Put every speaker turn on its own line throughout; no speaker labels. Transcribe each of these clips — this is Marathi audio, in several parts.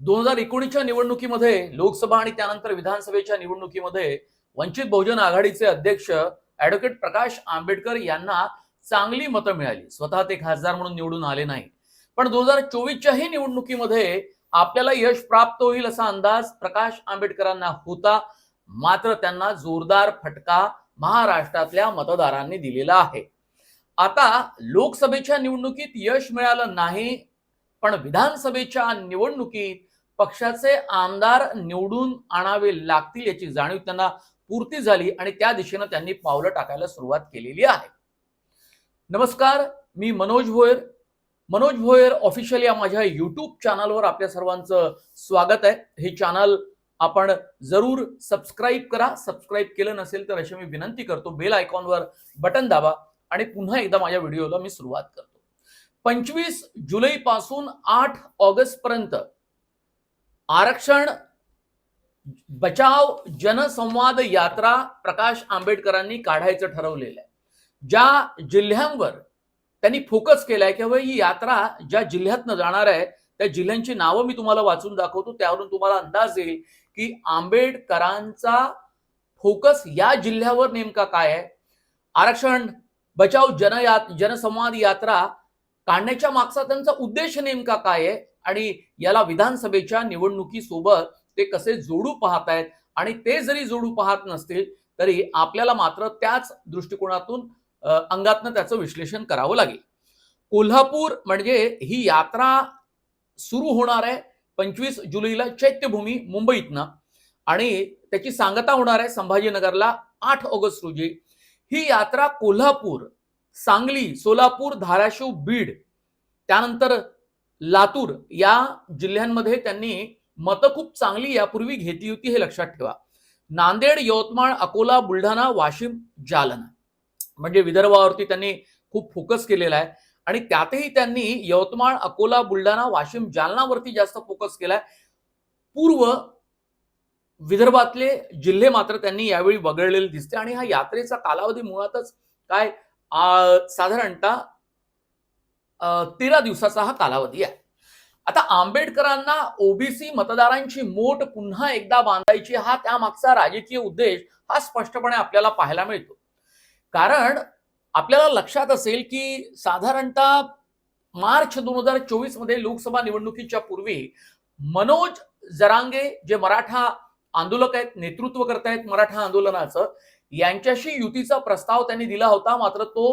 दोन हजार एकोणीसच्या निवडणुकीमध्ये लोकसभा आणि त्यानंतर विधानसभेच्या निवडणुकीमध्ये वंचित बहुजन आघाडीचे अध्यक्ष ऍडव्होकेट प्रकाश आंबेडकर यांना चांगली मतं मिळाली. स्वतः ते खासदार म्हणून निवडून आले नाही पण दोन हजार चोवीसच्याही निवडणुकीमध्ये आपल्याला यश प्राप्त होईल असा अंदाज प्रकाश आंबेडकरांना होता. मात्र त्यांना जोरदार फटका महाराष्ट्रातल्या मतदारांनी दिलेला आहे. आता लोकसभेच्या निवडणुकीत यश मिळालं नाही पण विधानसभेच्या निवडणुकीत पक्षाचे आमदार निवडून आणावे लागतील याची जाणीव त्यांना पूर्ती झाली आणि त्या दिशेनं त्यांनी पावलं टाकायला सुरुवात केलेली आहे. नमस्कार मी मनोज भोयर. मनोज भोयर ऑफिशियल या माझ्या युट्यूब चॅनलवर आपल्या सर्वांचं स्वागत आहे. हे चॅनल आपण जरूर सबस्क्राईब करा. सबस्क्राईब केलं नसेल तर अशी मी विनंती करतो बेल आयकॉनवर बटन दाबा आणि पुन्हा एकदा माझ्या व्हिडिओला मी सुरुवात करतो. पंचवीस जुलै पासून आठ ऑगस्ट पर्यंत आरक्षण बचाव जनसंवाद यात्रा प्रकाश आंबेडकरांनी काढायचं ठरवलेलं आहे. ज्या जिल्ह्यांवर त्यांनी फोकस केलाय की ही यात्रा ज्या जिल्ह्यातनं जाणार आहे त्या जिल्ह्यांची नावं मी तुम्हाला वाचून दाखवतो. त्यावरून तुम्हाला अंदाज येईल की आंबेडकरांचा फोकस या जिल्ह्यावर नेमका काय आहे? आरक्षण बचाव जनया जनसंवाद यात्रा काढण्याच्या मागचा त्यांचा उद्देश नेमका काय आहे? आणि याला विधानसभेच्या निवडणुकीसोबत ते कसे जोडू पाहत आहेत आणि ते जरी जोडू पाहत नसतील तरी आपल्याला मात्र त्याच दृष्टिकोनातून अंगातनं त्याचं विश्लेषण करावं लागेल. कोल्हापूर म्हणजे ही यात्रा सुरू होणार आहे पंचवीस जुलैला चैत्यभूमी मुंबईतनं आणि त्याची सांगता होणार आहे संभाजीनगरला आठ ऑगस्ट रोजी. ही यात्रा कोल्हापूर सांगली सोलापूर धाराशिव बीड त्यानंतर लातूर या जिल्ह्यांमध्ये त्यांनी मतं खूप चांगली यापूर्वी घेतली होती हे लक्षात ठेवा. नांदेड यवतमाळ अकोला बुलढाणा वाशिम जालना. म्हणजे विदर्भावरती त्यांनी खूप फोकस केलेला आहे. आणि त्यातही त्यांनी यवतमाळ अकोला बुलढाणा वाशिम जालनावरती जास्त फोकस केलाय. पूर्व विदर्भातले जिल्हे मात्र त्यांनी यावेळी वगळलेले दिसते. आणि हा यात्रेचा कालावधी मुळातच काय साधारणतः तेरा दिवसाचा हा कालावधी आहे. आता आंबेडकरांना ओबीसी मतदारांची मोठ पुन्हा एकदा बांधायची हा त्यामागचा राजकीय उद्देश हा स्पष्टपणे आपल्याला पाहायला मिळतो. कारण आपल्याला लक्षात असेल की साधारणतः मार्च दोन हजार चोवीसमध्ये लोकसभा निवडणुकीच्या पूर्वी मनोज जरांगे जे मराठा आंदोलक आहेत नेतृत्व करतायत मराठा आंदोलनाचं यांच्याशी युतीचा प्रस्ताव त्यांनी दिला होता मात्र तो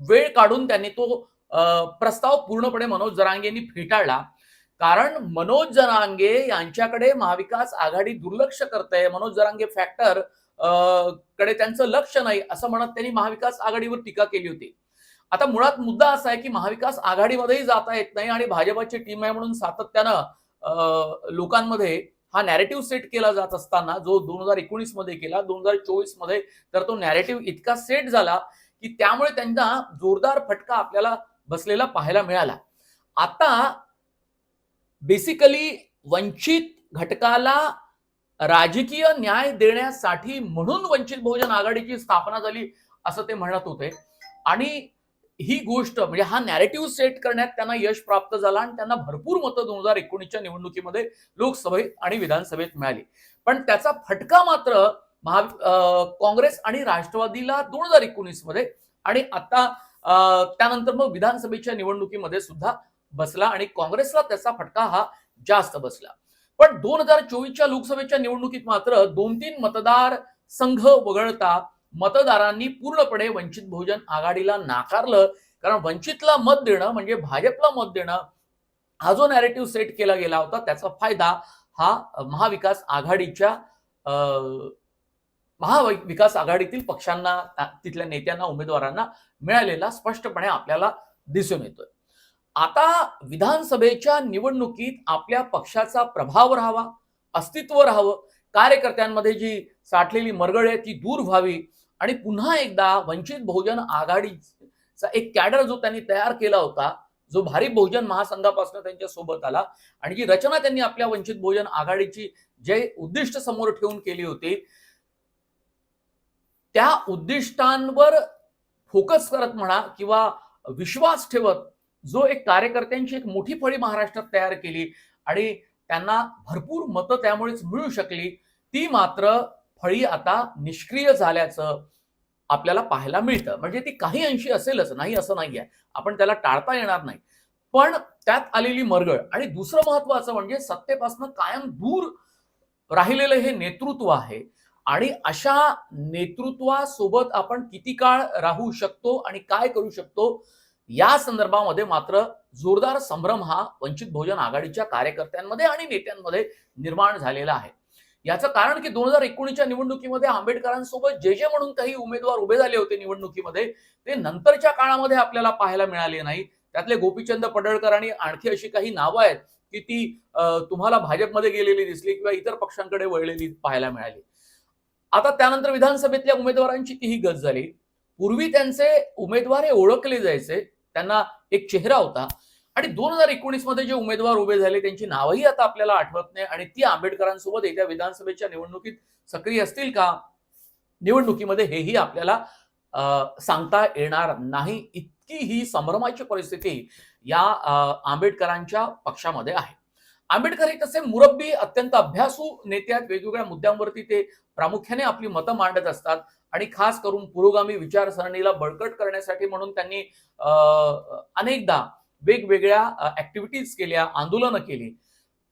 वेळ काढून त्यांनी तो प्रस्ताव पूर्णपणे मनोज जरांगेंनी फेटाळला. कारण मनोज जरांगे यांच्याकडे महाविकास आघाडी दुर्लक्ष करते मनोज जरांगे फॅक्टरकडे त्यांचं लक्ष नाही असं म्हणत त्यांनी महाविकास आघाडीवर टीका केली होती. आता मुळात मुद्दा असा आहे की महाविकास आघाडीमध्येही जाता येत नाही आणि भाजपाची टीम आहे म्हणून सातत्यानं लोकांमध्ये हा नॅरेटिव्ह सेट केला जात असताना जो दोन हजार एकोणीसमध्ये केला दोन हजार चोवीसमध्ये तर तो नॅरेटिव्ह इतका सेट झाला की त्यामुळे त्यांना जोरदार फटका आपल्याला बसलेला पाहायला मिळाला. आता बेसिकली वंचित घटकाला राजकीय न्याय देण्यासाठी म्हणून वंचित बहुजन आघाडीची स्थापना झाली असं ते म्हणत होते. आणि ही गोष्ट म्हणजे हा नॅरेटिव्ह सेट करण्यात त्यांना यश प्राप्त झालं आणि त्यांना भरपूर मतं दोन हजार एकोणीसच्या निवडणुकीमध्ये लोकसभेत आणि विधानसभेत मिळाली. पण त्याचा फटका मात्र महा अं, काँग्रेस आणि राष्ट्रवादीला दोन हजार एकोणीसमध्ये आणि आता त्यानंतर मग विधानसभेच्या निवडणुकीमध्ये सुद्धा बसला आणि काँग्रेसला त्याचा फटका हा जास्त बसला. पण दोन हजार चोवीसच्या लोकसभेच्या निवडणुकीत मात्र दोन तीन मतदार संघ वगळता मतदारांनी पूर्णपणे वंचित बहुजन आघाडीला नाकारलं. कारण वंचितला मत देणं म्हणजे भाजपला मत देणं हा जो नॅरेटिव्ह सेट केला गेला होता त्याचा फायदा हा महाविकास आघाडीच्या अं, महाविकास आघाडीतील पक्षांना तिथल्या नेत्यांना उमेदवारांना मिळालेला स्पष्टपणे आपल्याला दिसून येतोय. आता विधानसभेच्या निवडणुकीत आपल्या पक्षाचा प्रभाव राहावा अस्तित्व राहावं कार्यकर्त्यांमध्ये जी साठलेली मरगळ आहे ती दूर व्हावी आणि पुन्हा एकदा वंचित बहुजन आघाडीचा एक कॅडर जो त्यांनी तयार केला होता जो भारी बहुजन महासंघापासून त्यांच्यासोबत आला आणि जी रचना त्यांनी आपल्या वंचित बहुजन आघाडीची जे उद्दिष्ट समोर ठेवून केली होती त्या उद्दिष्टांवर फोकस करत म्हणा किंवा विश्वास ठेवत जो एक कार्यकर्त्यांची एक मोठी फळी महाराष्ट्रात तयार केली आणि त्यांना भरपूर मतं त्यामुळेच मिळू शकली ती मात्र फळी आता निष्क्रिय झाल्याचं आपल्याला पाहायला मिळतं. म्हणजे ती काही अंशी असेलच नाही असं नाही आहे आपण त्याला टाळता येणार नाही. पण त्यात आलेली मरगळ आणि दुसरं महत्वाचं म्हणजे सत्तेपासून कायम दूर राहिलेलं हे नेतृत्व आहे. आणि अशा नेतृत्वासोबत आपण किती काळ राहू शकतो आणि काय करू शकतो या संदर्भामध्ये मात्र जोरदार संभ्रम हा वंचित बहुजन आघाडीच्या कार्यकर्त्यांमध्ये आणि नेत्यांमध्ये निर्माण झालेला आहे. याचं कारण की दोन हजार एकोणीसच्या निवडणुकीमध्ये आंबेडकरांसोबत जे जे म्हणून काही उमेदवार उभे झाले होते निवडणुकीमध्ये ते नंतरच्या काळामध्ये आपल्याला पाहायला मिळाले नाही. त्यातले गोपीचंद पडळकर आणि आणखी अशी काही नावं आहेत की ती तुम्हाला भाजपमध्ये गेलेली दिसली किंवा इतर पक्षांकडे वळलेली पाहायला मिळाली. आता त्यानंतर विधानसभेतल्या उमेदवारांची तीही गत झाली. पूर्वी त्यांचे उमेदवार हे ओळखले जायचे. त्यांना एक चेहरा होता. आणि दोन हजार एकोणीसमध्ये जे उमेदवार उभे झाले त्यांची नावही आता आपल्याला आठवत नाही आणि ती आंबेडकरांसोबत येत्या विधानसभेच्या निवडणुकीत सक्रिय असतील का? निवडणुकीमध्ये हेही आपल्याला सांगता येणार नाही. इतकी ही संभ्रमाची परिस्थिती या आंबेडकरांच्या पक्षामध्ये आहे. आंबेडकर हे तसे मुरब्बी अत्यंत अभ्यासू नेते आहेत. वेगवेगळ्या मुद्द्यांवरती ते प्रामुख्याने आपली मतं मांडत असतात. आणि खास करून पुरोगामी विचारसरणीला बळकट करण्यासाठी म्हणून त्यांनी अनेकदा वेगवेगळ्या ऍक्टिव्हिटीज केल्या आंदोलनं केली.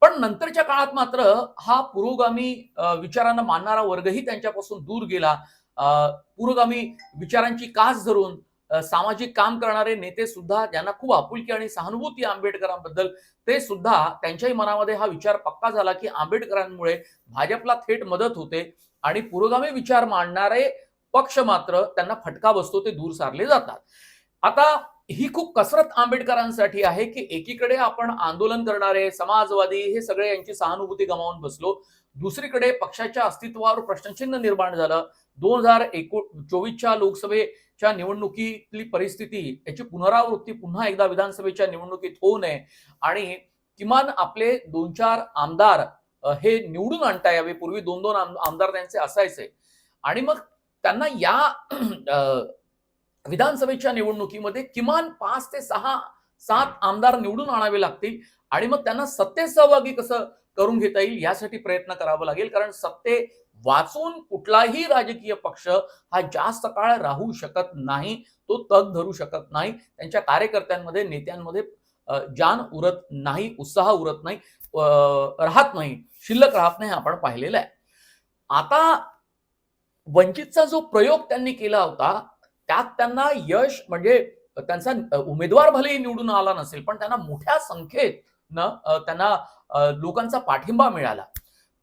पण नंतरच्या काळात मात्र हा पुरोगामी विचारांना मानणारा वर्गही त्यांच्यापासून दूर गेला. अं, पुरोगामी विचारांची कास धरून सामाजिक काम करणारे नेते सुद्धा ज्यांना खूप आपुलकी आणि सहानुभूती आंबेडकरांबद्दल ते सुद्धा त्यांच्याही मनामध्ये हा विचार पक्का झाला की आंबेडकरांमुळे भाजपला थेट मदत होते. आणि पुरोगामी विचार मांडणारे पक्ष मात्र त्यांना फटका बसतो ते दूर सारले जातात. आता ही खूप कसरत आंबेडकरांसाठी आहे की एकीकडे आपण आंदोलन करणारे समाजवादी हे सगळे यांची सहानुभूती गमावून बसलो. दुसरीकडे पक्षाच्या अस्तित्वावर प्रश्नचिन्ह निर्माण झालं. दोन हजार एको चोवीसच्या लोकसभेच्या निवडणुकीतली परिस्थिती याची पुनरावृत्ती पुन्हा एकदा विधानसभेच्या निवडणुकीत होऊ नये. आणि किमान आपले दोन चार आमदार हे निवडून आणता यावे. पूर्वी दोन दोन आमदार त्यांचे असायचे. आणि मग त्यांना या विधानसभेच्या निवडणुकीमध्ये किमान पाच ते सहा सात आमदार निवडून आणावे लागतील. आणि मग त्यांना सत्तेत सहभागी कसं करून घेता येईल यासाठी प्रयत्न करावा लागेल. कारण सत्ते वाचून कुठलाही राजकीय पक्ष हा जास्त काळ राहू शकत नाही. तो तग धरू शकत नाही. त्यांच्या कार्यकर्त्यांमध्ये नेत्यांमध्ये जान उरत नाही उत्साह उरत नाही राहत नाही शिल्लक राहत नाही आपण पाहिलेलं आहे. आता वंचितचा जो प्रयोग त्यांनी केला होता त्यात त्यांना यश म्हणजे त्यांचा उमेदवार भलेही निवडून आला नसेल पण त्यांना मोठ्या संख्येत न त्यांना लोकांचा पाठिंबा मिळाला.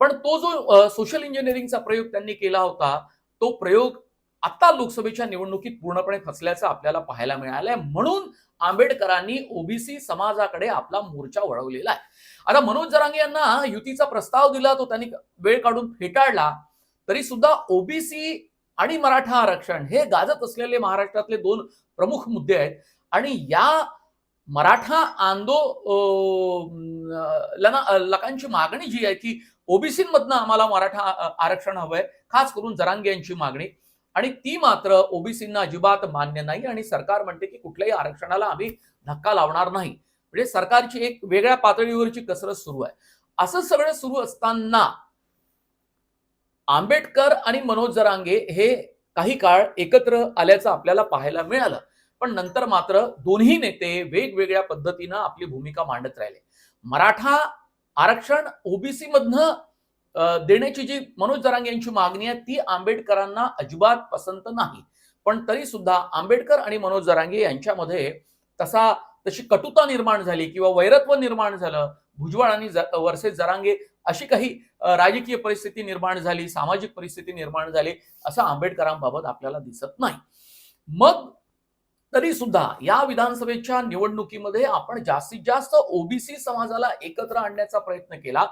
पण तो जो सोशल इंजिनिअरिंगचा प्रयोग त्यांनी केला होता तो प्रयोग आता लोकसभेच्या निवडणुकीत पूर्णपणे फसल्याचं आपल्याला पाहायला मिळालंय. म्हणून आंबेडकरांनी ओबीसी समाजाकडे आपला मोर्चा वळवलेला आहे. आता मनोज जरांगे यांना युतीचा प्रस्ताव दिला तो त्यांनी वेळ काढून फेटाळला तरी सुद्धा ओबीसी आणि मराठा आरक्षण हे गाजत असलेले महाराष्ट्रातले दोन प्रमुख मुद्दे आहेत. आणि या मराठा आंदोलनाची मागणी जी आहे की ओबीसीमधनं आम्हाला मराठा आरक्षण हवंय खास करून जरांगे यांची मागणी. आणि ती मात्र ओबीसींना अजिबात मान्य नाही आणि सरकार म्हणते की कुठल्याही आरक्षणाला आम्ही धक्का लावणार नाही. म्हणजे सरकारची एक वेगळ्या पातळीवरची कसरत सुरू आहे. असं सगळं सुरू असताना आंबेडकर आणि मनोज जरांगे हे काही काळ एकत्र आल्याचं आपल्याला पाहायला मिळालं. पण नंतर मात्र दोन्ही नेते वेगवेगळ्या पद्धतीनं आपली भूमिका मांडत राहिले. मराठा आरक्षण ओबीसी मधनं देण्याची जी मनोज जरांगे यांची मागणी आहे ती आंबेडकरांना अजिबात पसंत नाही. पण तरी सुद्धा आंबेडकर आणि मनोज जरांगे यांच्यामध्ये तसा तशी कटुता निर्माण झाली किंवा वैरत्व निर्माण झालं. भुजबळ आणि वर्सेस जरांगे अशी काही राजकीय परिस्थिती निर्माण झाली सामाजिक परिस्थिती निर्माण झाली असं आंबेडकरांबाबत आपल्याला दिसत नाही. मग तरी सुद्धा या विधानसभेच्या निवडणुकीमध्ये आपण जास्तीत जास्त ओबीसी समाजाला एकत्र आणण्याचा प्रयत्न केला.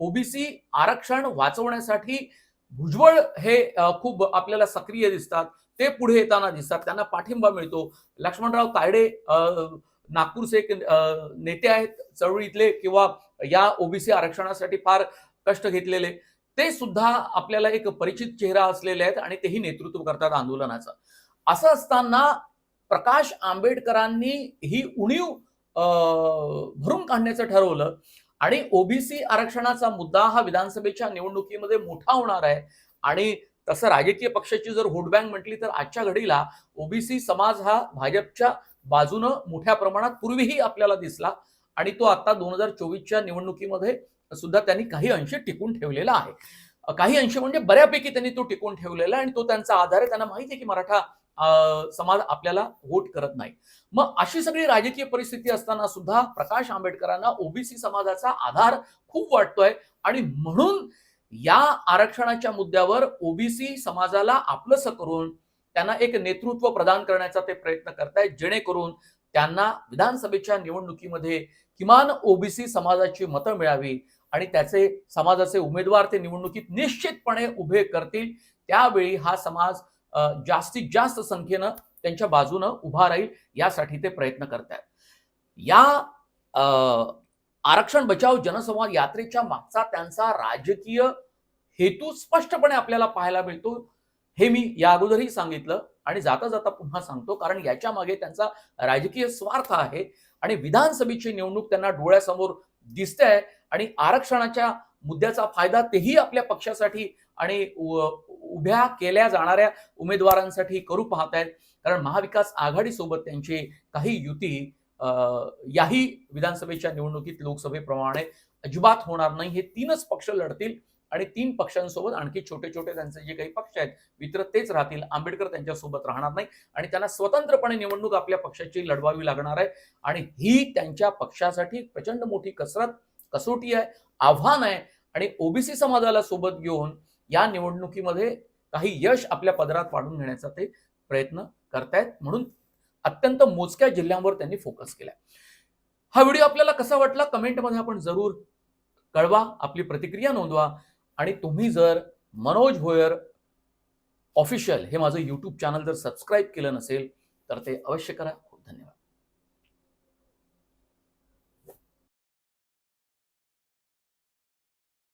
ओबीसी आरक्षण वाचवण्यासाठी भुजबळ हे खूप आपल्याला सक्रिय दिसतात. ते पुढे येताना दिसतात. त्यांना पाठिंबा मिळतो. लक्ष्मणराव तायडे नागपूरचे एक नेते आहेत. चळवळीतले किंवा या ओबीसी आरक्षणासाठी फार कष्ट घेतलेले. ते सुद्धा आपल्याला एक परिचित चेहरा असलेले आहेत आणि तेही नेतृत्व करतात आंदोलनाचं. असं असताना प्रकाश आंबेडकरांनी ही उणीव अ, भरून काढण्याचं ठरवलं. आणि ओबीसी आरक्षणाचा मुद्दा हा विधानसभेच्या निवडणुकीमध्ये मोठा होणार आहे. आणि तसं राजकीय पक्षाची जर हुडबँक म्हटली तर आजच्या घडीला ओबीसी समाज हा भाजपच्या बाजूनं मोठ्या प्रमाणात पूर्वीही आपल्याला दिसला. आणि तो आता दोन हजार चोवीसच्या निवडणुकीमध्ये सुद्धा त्यांनी काही अंशी टिकून ठेवलेला आहे. काही अंशी म्हणजे बऱ्यापैकी त्यांनी तो टिकून ठेवलेला आहे आणि तो त्यांचा आधार आहे. त्यांना माहिती आहे की मराठा समाज आपल्याला वोट करत नाही. मग अशी सगळी राजकीय परिस्थिती असताना सुद्धा प्रकाश आंबेडकरांना ओबीसी समाजाचा आधार खूप वाटतोय. आणि म्हणून या आरक्षणाच्या मुद्द्यावर ओबीसी समाजाला आपलंसं करून त्यांना एक नेतृत्व प्रदान करण्याचा ते प्रयत्न करतायत. जेणेकरून त्यांना विधानसभेच्या निवडणुकीमध्ये किमान ओबीसी समाजाची मतं मिळावी आणि त्याचे समाजाचे उमेदवार ते निवडणुकीत निश्चितपणे उभे करतील. त्यावेळी हा समाज जास्तीत जास्त संख्येनं त्यांच्या बाजूनं उभा राहील यासाठी ते प्रयत्न करतात या आरक्षण बचाव जनसंवाद यात्रेच्या मागचा त्यांचा राजकीय हेतू स्पष्टपणे आपल्याला पाहायला मिळतो हे मी या अगोदरही सांगितलं आणि जाता जाता पुन्हा सांगतो कारण याच्या मागे त्यांचा राजकीय स्वार्थ आहे आणि विधानसभेची निवडणूक त्यांना डोळ्यासमोर दिसते आहे आणि आरक्षणाच्या मुद्द्याचा फायदा तेही आपल्या पक्षासाठी आणि उभ्या केल्या जाणाऱ्या उमेदवारांसाठी करू पाहत आहेत कारण महाविकास आघाडीसोबत त्यांची काही युती याही विधानसभेच्या निवडणुकीत लोकसभेप्रमाणे अजिबात होणार नाही. हे तीनच पक्ष लढतील आणि तीन पक्षांसोबत आणखी छोटे छोटे त्यांचे जे काही पक्ष आहेत मित्र तेच राहतील. आंबेडकर त्यांच्यासोबत राहणार नाही आणि त्यांना स्वतंत्रपणे निवडणूक आपल्या पक्षाची लढवावी लागणार आहे. आणि ही त्यांच्या पक्षासाठी प्रचंड मोठी कसरत कसोटी आहे आव्हान आहे. आणि ओबीसी समाजाला सोबत घेऊन या निवडणुकीमध्ये काही यश आपल्या पदरात पाडून घेण्याचा ते प्रयत्न करतायत. म्हणून अत्यंत मोजक्या जिल्ह्यांवर त्यांनी फोकस केलाय. हा व्हिडिओ आपल्याला कसा वाटला? कमेंटमध्ये आपण जरूर कळवा. आपली प्रतिक्रिया नोंदवा. आणि तुम्ही जर मनोज भोयर ऑफिशियल हे माझं यूट्यूब चॅनल जर सबस्क्राईब केलं नसेल तर ते अवश्य करा. खूप धन्यवाद.